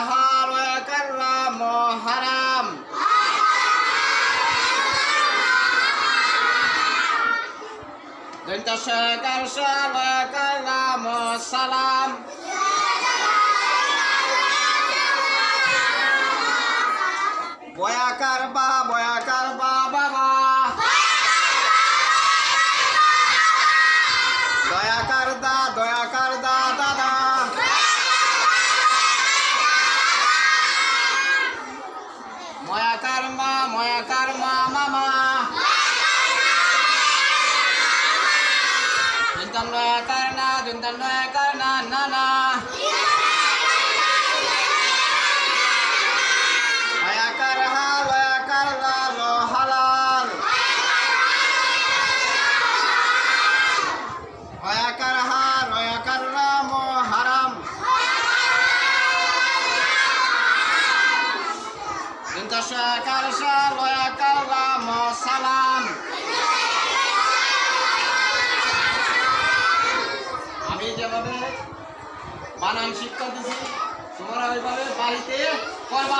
হাল অয়াকার লাম হারাম দন্তস্বয়াকার সাল অয়াকার সালাম বয়াকার বা ময়াকার মা ময়াকার মা মামা দুন্তান নয়াকার না দশাকার সাল ময়াকার রাম সালাম। আমি যেভাবে বানান শিক্ষা দিছি তোমরা ওইভাবে বাড়িতে করবাই